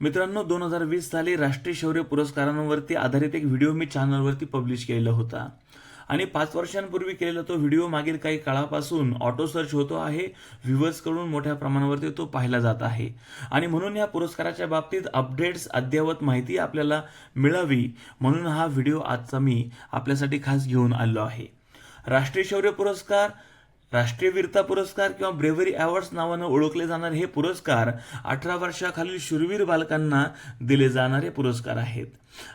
मित्रांनो दोन हजार वीस साली राष्ट्रीय शौर्य पुरस्कारांवरती आधारित एक व्हिडिओ मी चॅनलवरती पब्लिश केलेला होता. आणि पाच वर्षांपूर्वी केलेला तो व्हिडिओ मागील काही काळापासून ऑटो सर्च होतो आहे व्ह्युअर्सकडून मोठ्या प्रमाणावरती तो पाहिला जात आहे. आणि म्हणून या पुरस्काराच्या बाबतीत अपडेट्स अद्ययावत माहिती आपल्याला मिळावी म्हणून हा व्हिडिओ आजचा मी आपल्यासाठी खास घेऊन आलो आहे. राष्ट्रीय शौर्य पुरस्कार राष्ट्रीय वीरता पुरस्कार किंवा ब्रेव्हरी अवॉर्ड्स नावानं ओळखले जाणारे हे पुरस्कार अठरा वर्षाखालील शूरवीर बालकांना दिले जाणारे पुरस्कार आहेत.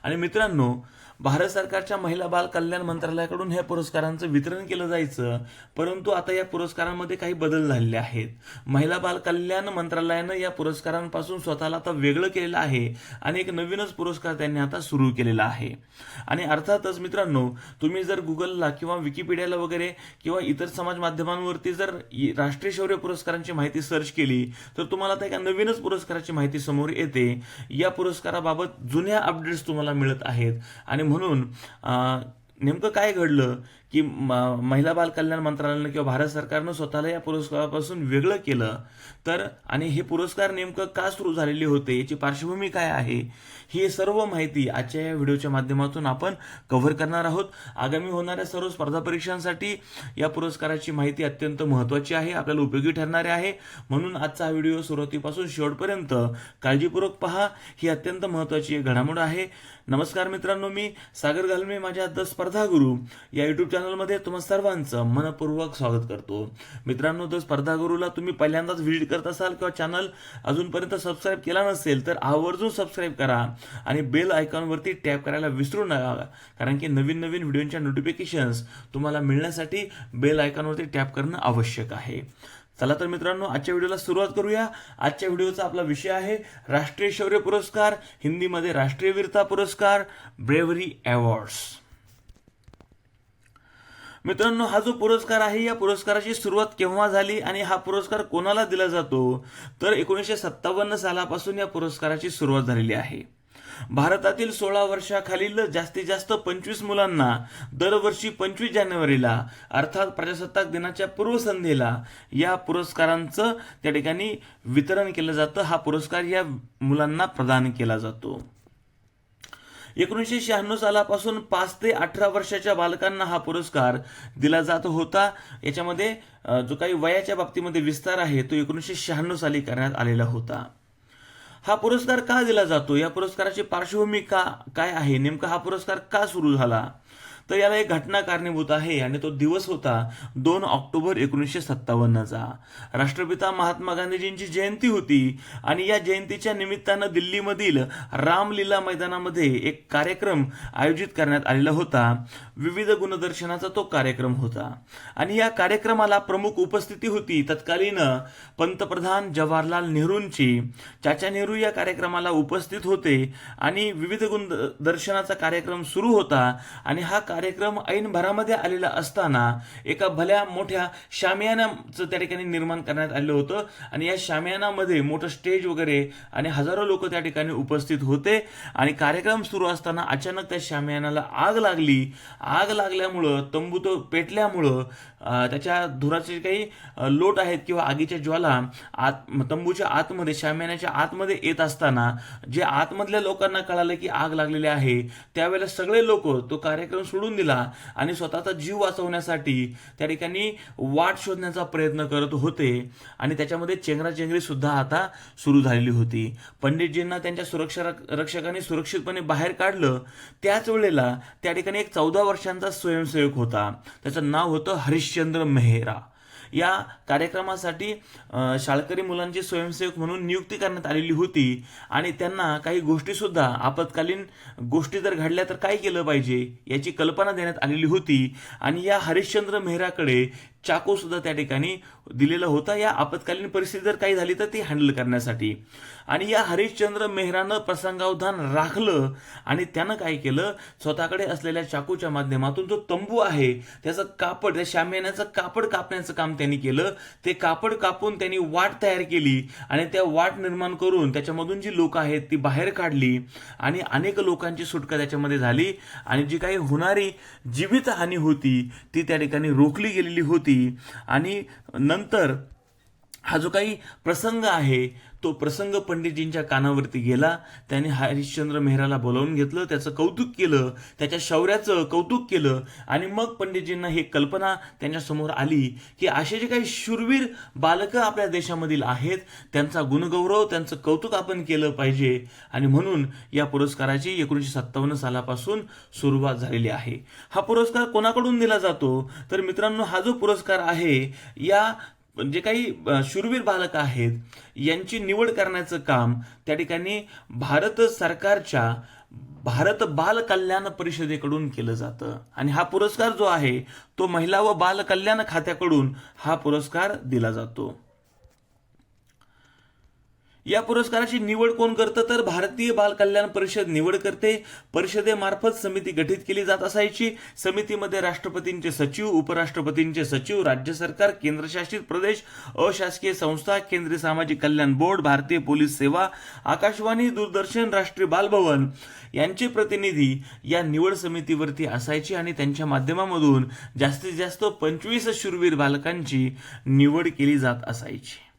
आणि मित्रांनो भारत सरकारच्या महिला बाल कल्याण मंत्रालयाकडून ह्या पुरस्कारांचं वितरण केलं जायचं परंतु आता या पुरस्कारांमध्ये काही बदल झालेले आहेत. महिला बाल कल्याण मंत्रालयानं या पुरस्कारांपासून स्वतःला आता वेगळं केलेलं आहे आणि एक नवीनच पुरस्कार त्यांनी आता सुरू केलेला आहे. आणि अर्थातच मित्रांनो तुम्ही जर गुगलला किंवा विकिपीडियाला वगैरे किंवा इतर समाज माध्यमांवरती जर राष्ट्रीय शौर्य पुरस्कारांची माहिती सर्च केली तर तुम्हाला त्या एका नवीनच पुरस्काराची माहिती समोर येते. या पुरस्काराबाबत जुन्या अपडेट्स तुम्हाला मिळत आहेत आणि म्हणून नेमकं काय घडलं की म- महिला बाल कल्याण मंत्रालयानं किंवा भारत सरकारनं स्वतःला या पुरस्कारापासून वेगळं केलं? तर आणि हे पुरस्कार नेमकं का सुरू झालेले होते? याची पार्श्वभूमी काय आहे? ही सर्व माहिती आजच्या या व्हिडिओच्या माध्यमातून आपण कव्हर करणार आहोत. आगामी होणाऱ्या सर्व स्पर्धा परीक्षांसाठी या पुरस्काराची माहिती अत्यंत महत्त्वाची आहे आपल्याला उपयोगी ठरणारे आहे. म्हणून आजचा हा व्हिडिओ सुरुवातीपासून शेवटपर्यंत काळजीपूर्वक पहा. ही अत्यंत महत्त्वाची एक घडामोड आहे. नमस्कार मित्रांनो मी सागर घालमे माझ्या द स्पर्धा गुरु. या युट्यूब चॅनलमध्ये तुम्हा सर्वांचं मनपूर्वक स्वागत करतो. मित्रांनो द स्पर्धा गुरुला तुम्ही पहिल्यांदाच व्हिजिट करत असाल किंवा चॅनल अजूनपर्यंत सबस्क्राईब केला नसेल तर आवर्जून सबस्क्राईब करा. आणि बेल आयकॉनवरती टॅप करायला विसरू नका. कारण की नवीन नवीन व्हिडिओच्या नोटिफिकेशन्स तुम्हाला मिळण्यासाठी बेल आयकॉनवरती टॅप करणं आवश्यक आहे. चला तर मित्रांनो आजच्या व्हिडिओला सुरुवात करूया. आजच्या व्हिडिओचा आपला विषय आहे राष्ट्रीय शौर्य पुरस्कार हिंदीमध्ये राष्ट्रीय वीरता पुरस्कार ब्रेव्हरी अवॉर्ड्स. मित्रांनो हा जो पुरस्कार आहे या पुरस्काराची सुरुवात केव्हा झाली आणि हा पुरस्कार कोणाला दिला जातो? तर एकोणीसशे सत्तावन्न सालापासून या पुरस्काराची सुरुवात झालेली आहे. भारतातील सोळा वर्षाखालील जास्तीत जास्त पंचवीस मुलांना दरवर्षी पंचवीस जानेवारीला अर्थात प्रजासत्ताक दिनाच्या पूर्वसंध्येला या पुरस्कारांचं त्या ठिकाणी वितरण केलं जातं. हा पुरस्कार या मुलांना प्रदान केला जातो. एकोणीसशे शहाण्णव सालापासून पाच ते अठरा वर्षाच्या बालकांना हा पुरस्कार दिला जात होता. याच्यामध्ये जो काही वयाच्या बाबतीमध्ये विस्तार आहे तो एकोणीसशे शहाण्णव साली करण्यात आलेला होता. हा पुरस्कार का दिला जातो? या पुरस्काराची पार्श्वभूमी का काय आहे? नेमका हा पुरस्कार का सुरू झाला? तर याला एक घटना कारणीभूत आहे आणि तो दिवस होता दोन ऑक्टोबर एकोणीसशे सत्तावन्नचा. राष्ट्रपिता महात्मा गांधीजींची जयंती होती आणि या जयंतीच्या निमित्तानं दिल्लीमधील रामलीला मैदानामध्ये एक कार्यक्रम आयोजित करण्यात आलेला होता. विविध गुणदर्शनाचा तो कार्यक्रम होता. आणि या कार्यक्रमाला प्रमुख उपस्थिती होती तत्कालीन पंतप्रधान जवाहरलाल नेहरूंची. चाचा नेहरू या कार्यक्रमाला उपस्थित होते आणि विविध गुणदर्शनाचा कार्यक्रम सुरू होता आणि हा कार्यक्रम ऐन भरामध्ये आलेला असताना एका भल्या मोठ्या शामियानाचं त्या ठिकाणी निर्माण करण्यात आलं होतं. आणि या शामियानामध्ये मोठं स्टेज वगैरे आणि हजारो लोक त्या ठिकाणी उपस्थित होते. आणि कार्यक्रम सुरू असताना अचानक त्या शामियानाला आग लागली. आग लागल्यामुळं तंबू तो पेटल्यामुळं त्याच्या धुराचे काही लोट आहेत किंवा आगीच्या ज्वाला आत तंबूच्या आतमध्ये शाम्यानाच्या आतमध्ये येत असताना जे आतमधल्या लोकांना कळालं की आग लागलेली आहे त्यावेळेला सगळे लोक तो कार्यक्रम सोडून दिला आणि स्वतःचा जीव वाचवण्यासाठी त्या ठिकाणी वाट शोधण्याचा प्रयत्न करत होते. आणि त्याच्यामध्ये चेंगराचेंगरी सुद्धा आता सुरू झालेली होती. पंडितजींना त्यांच्या सुरक्षा रक्षकांनी सुरक्षितपणे बाहेर काढलं. त्याच वेळेला त्या ठिकाणी एक चौदा वर्षांचा स्वयंसेवक होता. त्याचं नाव होतं हरीश हरिश्चंद्र मेहरा. या कार्यक्रमासाठी शाळकरी मुलांची स्वयंसेवक म्हणून नियुक्ती करण्यात आलेली होती आणि त्यांना काही गोष्टीसुद्धा आपत्कालीन गोष्टी जर घडल्या तर काय केलं पाहिजे याची कल्पना देण्यात आलेली होती. आणि या हरिश्चंद्र मेहराकडे चाकू सुद्धा त्या ठिकाणी दिलेला होता. या आपत्कालीन परिस्थिती जर काही झाली तर ती हँडल करण्यासाठी. आणि या हरिश्चंद्र मेहरानं प्रसंगावधान राखलं आणि त्यानं काय केलं? स्वतःकडे असलेल्या चाकूच्या माध्यमातून जो तंबू आहे त्याचं कापड त्या शामियानाचं कापड कापण्याचं काम त्यांनी केलं. ते कापड कापून त्यांनी वाट तयार केली आणि त्या वाट निर्माण करून त्याच्यामधून जी लोक आहेत ती बाहेर काढली आणि अनेक लोकांची सुटका त्याच्यामध्ये झाली. आणि जी काही होणारी जीवितहानी होती ती त्या ठिकाणी रोखली गेलेली होती. आणि नंतर हा जो काही प्रसंग आहे तो प्रसंग पंडितजींच्या कानावरती गेला त्याने हरिश्चंद्र मेहराला बोलावून घेतलं त्याचं कौतुक केलं त्याच्या शौर्याचं कौतुक केलं आणि मग पंडितजींना ही कल्पना त्यांच्यासमोर आली की असे जे काही शूरवीर बालकं आपल्या देशामधील आहेत त्यांचा गुणगौरव त्यांचं कौतुक आपण केलं पाहिजे. आणि म्हणून या पुरस्काराची एकोणीसशे सत्तावन्न सालापासून सुरुवात झालेली आहे. हा पुरस्कार कोणाकडून दिला जातो? तर मित्रांनो हा जो पुरस्कार आहे या जे काही शूरवीर बालक आहेत यांची निवड करण्याचं काम त्या ठिकाणी भारत सरकारच्या भारत बाल कल्याण परिषदेकडून केलं जातं. आणि हा पुरस्कार जो आहे तो महिला व बाल कल्याण खात्याकडून हा पुरस्कार दिला जातो. या पुरस्काराची निवड कोण करतं? तर भारतीय बाल कल्याण परिषद निवड करते. परिषदेमार्फत समिती गठीत केली जात असायची. समितीमध्ये राष्ट्रपतींचे सचिव उपराष्ट्रपतींचे सचिव राज्य सरकार केंद्रशासित प्रदेश अशासकीय संस्था केंद्रीय सामाजिक कल्याण बोर्ड भारतीय पोलीस सेवा आकाशवाणी दूरदर्शन राष्ट्रीय बालभवन यांचे प्रतिनिधी या निवड समितीवरती असायचे आणि त्यांच्या माध्यमामधून जास्तीत जास्त पंचवीस शूरवीर बालकांची निवड केली जात असायची.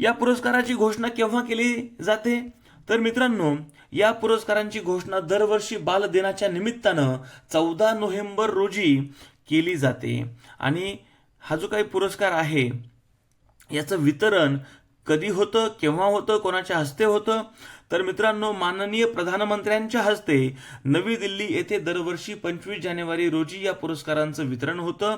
या पुरस्काराची घोषणा केव्हा केली जाते? तर मित्रांनो या पुरस्कारांची घोषणा दरवर्षी बाल दिनाच्या निमित्तानं चौदा नोव्हेंबर रोजी केली जाते. आणि हा जो काही पुरस्कार आहे याचं वितरण कधी होतं केव्हा होतं कोणाच्या हस्ते होतं? तर मित्रांनो माननीय प्रधानमंत्र्यांच्या हस्ते नवी दिल्ली येथे दरवर्षी पंचवीस जानेवारी रोजी या पुरस्कारांचं वितरण होतं.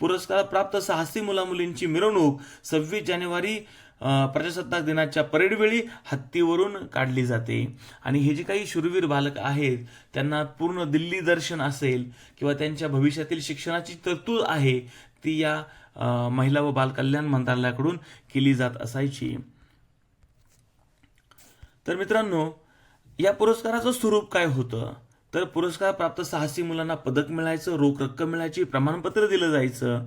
पुरस्कार प्राप्त साहसी मुलामुलींची मिरवणूक सव्वीस जानेवारी प्रजासत्ताक दिनाच्या परेडवेळी हत्तीवरून काढली जाते. आणि हे जे काही शूरवीर बालक आहेत त्यांना पूर्ण दिल्ली दर्शन असेल किंवा त्यांच्या भविष्यातील शिक्षणाची तरतूद आहे ती या महिला व बालकल्याण मंत्रालयाकडून केली जात असायची. तर मित्रांनो या पुरस्काराचं स्वरूप काय होतं? तर पुरस्कार प्राप्त साहसी मुलांना पदक मिळायचं रोख रक्कम मिळायची प्रमाणपत्र दिलं जायचं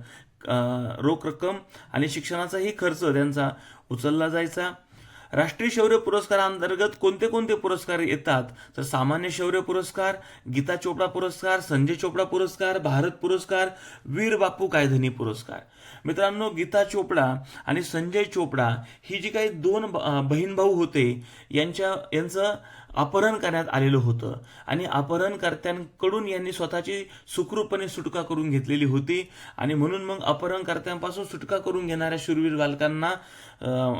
रोख रक्कम आणि शिक्षणाचाही खर्च त्यांचा उचलला जायचा. राष्ट्रीय शौर्य पुरस्कारांतर्गत कोणते कोणते पुरस्कार येतात? तर सामान्य शौर्य पुरस्कार गीता चोपडा पुरस्कार संजय चोपडा पुरस्कार भारत पुरस्कार वीर बापू कायधनी पुरस्कार. मित्रांनो गीता चोपडा आणि संजय चोपडा ही जी काही दोन ब- बहीण भाऊ होते यांच्या यांचं अपहरण करण्यात आलेलं होतं. आणि अपहरणकर्त्यांकडून यांनी स्वतःची सुखरूपपणे सुटका करून घेतलेली होती. आणि म्हणून मग अपहरणकर्त्यांपासून सुटका करून घेणाऱ्या शूरवीर बालकांना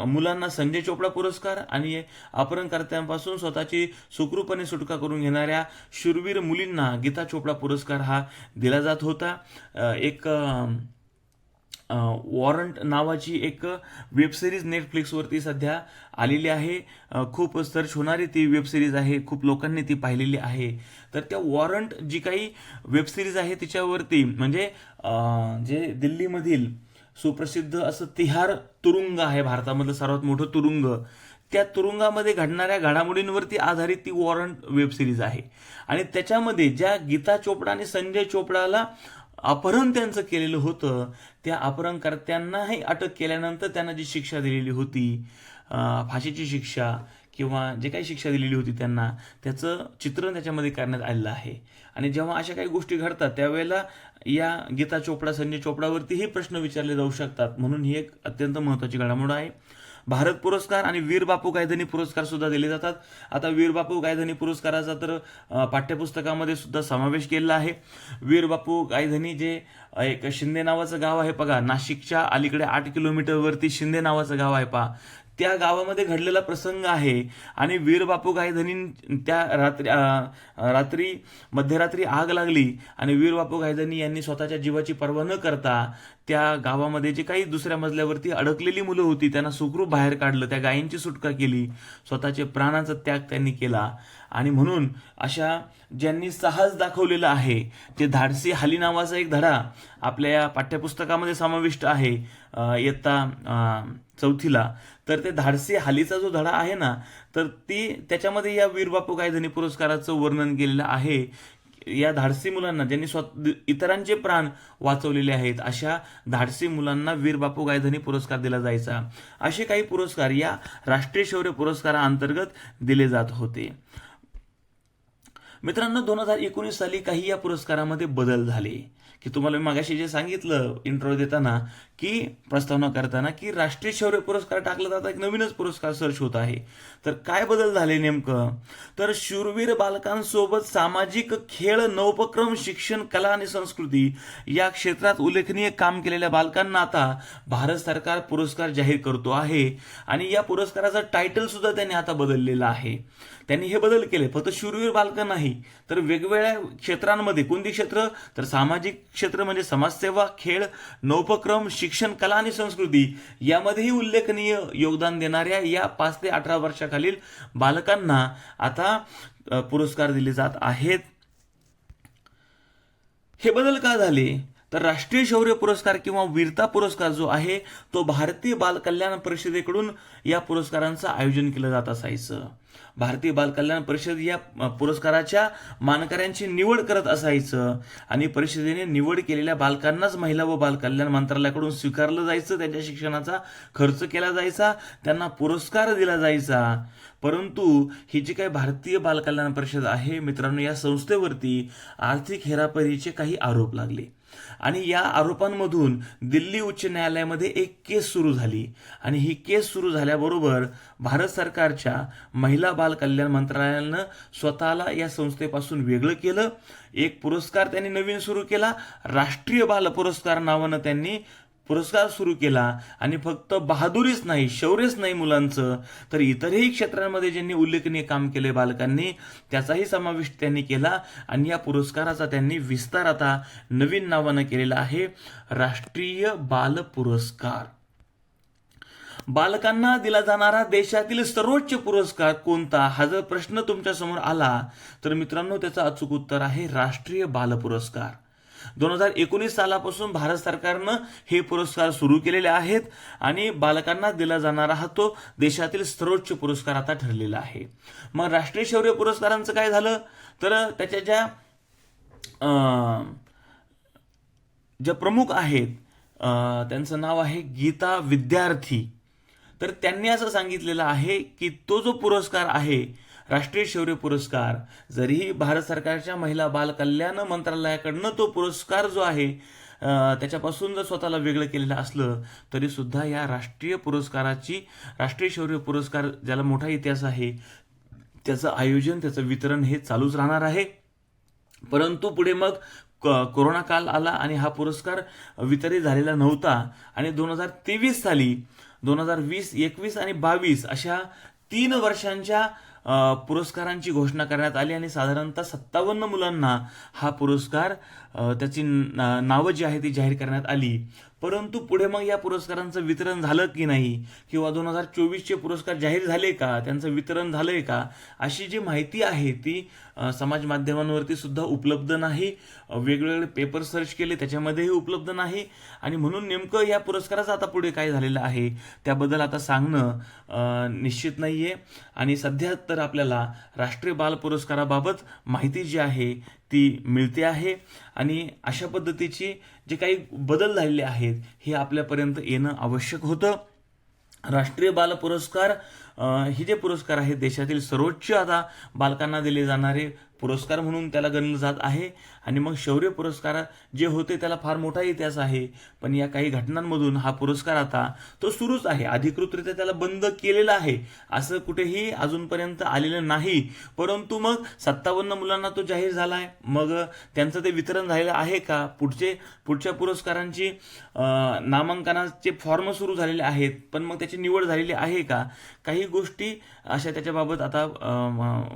मुलांना संजय चोपडा पुरस्कार आणि अपहरणकर्त्यांपासून स्वतःची सुखरूपपणे सुटका करून घेणाऱ्या शूरवीर मुलींना गीता चोपडा पुरस्कार हा दिला जात होता. एक वॉरंट नावाची एक वेबसिरीज नेटफ्लिक्सवरती सध्या आलेली आहे. खूप सर्च होणारी ती वेबसिरीज आहे. खूप लोकांनी ती पाहिलेली आहे. तर त्या वॉरंट जी काही वेबसिरीज आहे तिच्यावरती म्हणजे जे दिल्लीमधील सुप्रसिद्ध असं तिहार तुरुंग आहे भारतामधलं सर्वात मोठं तुरुंग. त्या तुरुंगामध्ये घडणाऱ्या घडामोडींवरती आधारित ती वॉरंट वेब सिरीज आहे. आणि त्याच्यामध्ये ज्या गीता चोपडा आणि संजय चोपडाला अपहरण त्यांचं केलेलं होतं त्या अपहरणकर्त्यांनाही अटक केल्यानंतर त्यांना जी शिक्षा दिलेली होती फाशीची शिक्षा किंवा जे काही शिक्षा दिलेली होती त्यांना त्याचं चित्रण त्याच्यामध्ये करण्यात आलेलं आहे. आणि जेव्हा अशा काही गोष्टी घडतात त्यावेळेला या गीता चोपडा संजय चोपडावरतीही प्रश्न विचारले जाऊ शकतात. म्हणून ही एक अत्यंत महत्त्वाची घडामोड आहे. भारत पुरस्कार आणि वीर बापू कायधनी पुरस्कार सुद्धा दिले जातात. आता वीरबापू कायधनी पुरस्काराचा तर पाठ्यपुस्तकामध्ये सुद्धा समावेश केलेला आहे. वीरबापू कायधनी जे एक शिंदे नावाचं गाव आहे बघा नाशिकच्या अलीकडे आठ किलोमीटरवरती शिंदे नावाचं गाव आहे पहा. त्या गावामध्ये घडलेला प्रसंग आहे. आणि वीर बापू गायधनी त्या रात्री रात्री मध्यरात्री आग लागली आणि वीर बापू गायधनी यांनी स्वतःच्या जीवाची पर्वा न करता त्या गावामध्ये जे काही दुसऱ्या मजल्यावरती अडकलेली मुलं होती त्यांना सुखरूप बाहेर काढलं त्या गायींची सुटका केली स्वतःचे प्राणाचा त्याग त्यांनी केला. आणि म्हणून अशा ज्यांनी साहस दाखवलेलं आहे ते धाडसी हाली नावाचा एक धडा आपल्या या पाठ्यपुस्तकामध्ये समाविष्ट आहे. इयत्ता चौथीला. तर ते धाडसी हालीचा जो धडा आहे ना तर ती त्याच्यामध्ये या वीरबापू कायधनी पुरस्काराचं वर्णन केलेलं आहे. या धाडसी मुलांना ज्यांनी स्वत इतरांचे प्राण वाचवलेले आहेत अशा धाडसी मुलांना वीर बापू गायधनी पुरस्कार दिला जायचा. असे काही पुरस्कार या राष्ट्रीय शौर्य पुरस्काराअंतर्गत दिले जात होते. मित्रांनो दोन हजार एकोणीस साली काही या पुरस्कारामध्ये बदल झाले. की तुम्हाला मी मागाशी जे सांगितलं इंट्रो देताना की प्रस्तावना करताना की राष्ट्रीय शौर्य पुरस्कार टाकला जाता एक नवीनच पुरस्कार सर्च होत आहे. तर काय बदल झाले नेमकं? तर शूरवीर बालकांसोबत सामाजिक खेळ नवोपक्रम शिक्षण कला आणि संस्कृती या क्षेत्रात उल्लेखनीय काम केलेल्या बालकांना आता भारत सरकार पुरस्कार जाहीर करतो आहे. आणि या पुरस्काराचं टायटल सुद्धा त्यांनी आता बदललेलं आहे. त्यांनी हे बदल केले. फक्त शूरवीर बालकं नाही तर वेगवेगळ्या क्षेत्रांमध्ये कोणती क्षेत्र तर सामाजिक क्षेत्र म्हणजे समाजसेवा खेळ नौपक्रम शिक्षण कला आणि संस्कृती यामध्येही उल्लेखनीय योगदान देणाऱ्या या पाच ते अठरा वर्षाखालील बालकांना आता पुरस्कार दिले जात आहेत. हे बदल का झाले? तर राष्ट्रीय शौर्य पुरस्कार किंवा वीरता पुरस्कार जो आहे तो भारतीय बाल कल्याण परिषदेकडून या पुरस्कारांचं आयोजन केलं जात असायचं. भारतीय बाल कल्याण परिषद या पुरस्काराच्या मानकऱ्यांची निवड करत असायचं आणि परिषदेने निवड केलेल्या बालकांनाच महिला व बाल कल्याण मंत्रालयाकडून स्वीकारलं जायचं त्यांच्या शिक्षणाचा खर्च केला जायचा त्यांना पुरस्कार दिला जायचा. परंतु ही जी काही भारतीय बालकल्याण परिषद आहे मित्रांनो या संस्थेवरती आर्थिक हेराफेरीचे काही आरोप लागले. आणि या आरोपांमधून दिल्ली उच्च न्यायालयामध्ये एक केस सुरू झाली. आणि ही केस सुरू झाल्याबरोबर भारत सरकारच्या महिला बाल कल्याण मंत्रालयानं स्वतःला या संस्थेपासून वेगळं केलं. एक पुरस्कार त्यांनी नवीन सुरू केला. राष्ट्रीय बाल पुरस्कार नावानं त्यांनी पुरस्कार सुरू केला आणि फक्त बहादुरीच नाही शौर्यच नाही मुलांचं तर इतरही क्षेत्रांमध्ये ज्यांनी उल्लेखनीय काम केले बालकांनी त्याचाही समावेश त्यांनी केला आणि या पुरस्काराचा त्यांनी विस्तार आता नवीन नावानं केलेला आहे राष्ट्रीय बाल पुरस्कार. बालकांना दिला जाणारा देशातील सर्वोच्च पुरस्कार कोणता हा जर प्रश्न तुमच्यासमोर आला तर मित्रांनो त्याचं अचूक उत्तर आहे राष्ट्रीय बाल पुरस्कार. दोन हजार एकोणीस सालापासून भारत सरकारनं हे पुरस्कार सुरू केलेले आहेत आणि बालकांना दिला जाणारा हा तो देशातील सर्वोच्च पुरस्कार आता ठरलेला आहे. मग राष्ट्रीय शौर्य पुरस्कारांचं काय झालं? तर त्याच्या ज्या अं, ज्या प्रमुख आहेत अं, त्यांचं नाव आहे गीता विद्यार्थी. तर त्यांनी असं सांगितलेलं आहे की तो जो पुरस्कार आहे राष्ट्रीय शौर्य पुरस्कार. जरीही भारत सरकारच्या महिला बाल कल्याण मंत्रालयाकडनं तो पुरस्कार जो आहे त्याच्यापासून जर स्वतःला वेगळं केलेलं असलं तरी सुद्धा या राष्ट्रीय पुरस्काराची राष्ट्रीय शौर्य पुरस्कार ज्याला मोठा इतिहास आहे त्याचं आयोजन त्याचं वितरण हे चालूच राहणार आहे. परंतु पुढे मग क- कोरोना काल आला आणि हा पुरस्कार वितरित झालेला नव्हता आणि दोन हजार तेवीस साली दोन हजार वीस एकवीस आणि बावीस अशा तीन वर्षांच्या पुरस्कारांची घोषणा करण्यात आली आणि साधारणतः सत्तावन्न मुलांना हा पुरस्कार त्याची ना नावं जी आहे ती जाहीर करण्यात आली. परंतु पुढे मग या पुरस्कारांचं वितरण झालं की नाही? किंवा दोन हजार चोवीसचे पुरस्कार जाहीर झाले का? त्यांचं वितरण झालं आहे का? अशी जी माहिती आहे ती समाज माध्यमांवरती सुद्धा उपलब्ध नाही. वेगवेगळे पेपर सर्च केले त्याच्यामध्येही उपलब्ध नाही. आणि म्हणून नेमकं या पुरस्काराचं आता पुढे काय झालेलं आहे त्याबद्दल आता सांगणं निश्चित नाही आहे आणि सध्या तर आपल्याला राष्ट्रीय बाल पुरस्काराबाबत माहिती जी आहे ती मिळते आहे. आणि अशा पद्धतीची जे काही बदल झालेले आहेत हे आपल्यापर्यंत येणं आवश्यक होतं. राष्ट्रीय बाल पुरस्कार हे जे पुरस्कार आहेत देशातील सर्वोच्च आता बालकांना दिले जाणारे पुरस्कार म्हणून त्याला गणलं जात आहे. आणि मग शौर्य पुरस्कार जे होते त्याला फार मोठा इतिहास आहे. पण या काही घटनांमधून हा पुरस्कार आता तो सुरूच आहे. अधिकृतरित्या त्याला बंद केलेला आहे. असं कुठेही अजूनपर्यंत आलेलं नाही. परंतु मग सत्तावन्न मुलांना तो जाहीर झाला आहे मग त्यांचं ते वितरण झालेलं आहे का? पुढचे पुढच्या पुरस्कारांची नामांकनाचे फॉर्म सुरू झालेले आहेत. पण मग त्याची निवड झालेली आहे का? काही गोष्टी अशा त्याच्याबाबत आता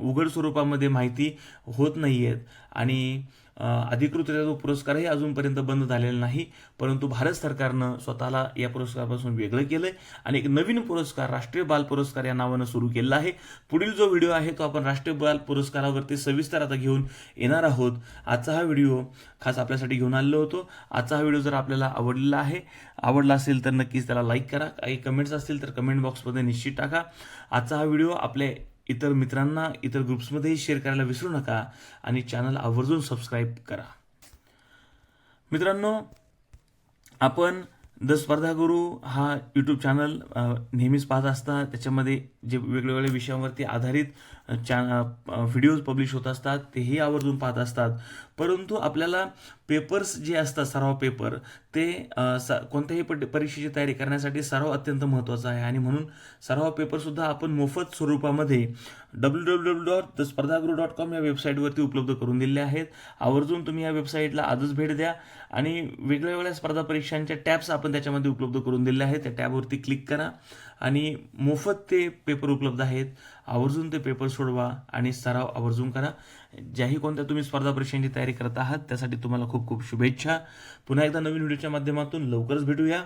उघड स्वरूपामध्ये माहिती होत नाही आहेत आणि अधिकृतरित्या तो पुरस्कारही अजूनपर्यंत बंद झालेला नाही. परंतु भारत सरकारनं स्वतःला या पुरस्कारापासून वेगळं केलं आहे आणि एक नवीन पुरस्कार राष्ट्रीय बाल पुरस्कार या नावानं सुरू केलेला आहे. पुढील जो व्हिडिओ आहे तो आपण राष्ट्रीय बाल पुरस्कारावरती सविस्तर आता घेऊन येणार आहोत. आजचा हा व्हिडिओ खास आपल्यासाठी घेऊन आलेलो होतो. आजचा हा व्हिडिओ जर आपल्याला आवडलेला आहे आवडला असेल तर नक्कीच त्याला लाईक करा. काही कमेंट्स असतील तर कमेंट बॉक्समध्ये निश्चित टाका. आजचा हा व्हिडिओ आपल्या इतर मित्रांना इतर ग्रुप्समध्येही शेअर करायला विसरू नका आणि चॅनल आवर्जून सबस्क्राईब करा. मित्रांनो आपण द स्पर्धा गुरु हा यूट्यूब चॅनल नेहमीच पाहत असता. त्याच्यामध्ये जे वेगवेगळ्या विषयांवरती आधारित चॅ व्हिडिओज पब्लिश होत असतात तेही आवर्जून पाहत असतात. परंतु आपल्याला पेपर्स जे असतात सराव पेपर ते स कोणत्याही पट परीक्षेची तयारी करण्यासाठी सराव अत्यंत महत्त्वाचा आहे. आणि म्हणून सराव पेपरसुद्धा आपण मोफत स्वरूपामध्ये W W W dot the Spardhaguru dot com या वेबसाईटवरती उपलब्ध करून दिलेले आहेत. आवर्जून तुम्ही या वेबसाईटला आजच भेट द्या. आणि वेगळ्या वेगळ्या स्पर्धा परीक्षांच्या टॅब्स आपण त्याच्यामध्ये उपलब्ध करून दिलेले आहेत. त्या टॅबवरती क्लिक करा. आणि मोफत ते पेपर उपलब्ध आहेत. आवर्जून ते पेपर सोडवा आणि सराव आवर्जून करा. ज्याही कोणत्या तुम्ही स्पर्धा परीक्षांची तयारी करत आहात त्यासाठी तुम्हाला खूप खूप शुभेच्छा. पुन्हा एकदा नवीन व्हिडिओच्या माध्यमातून लवकरच भेटूया.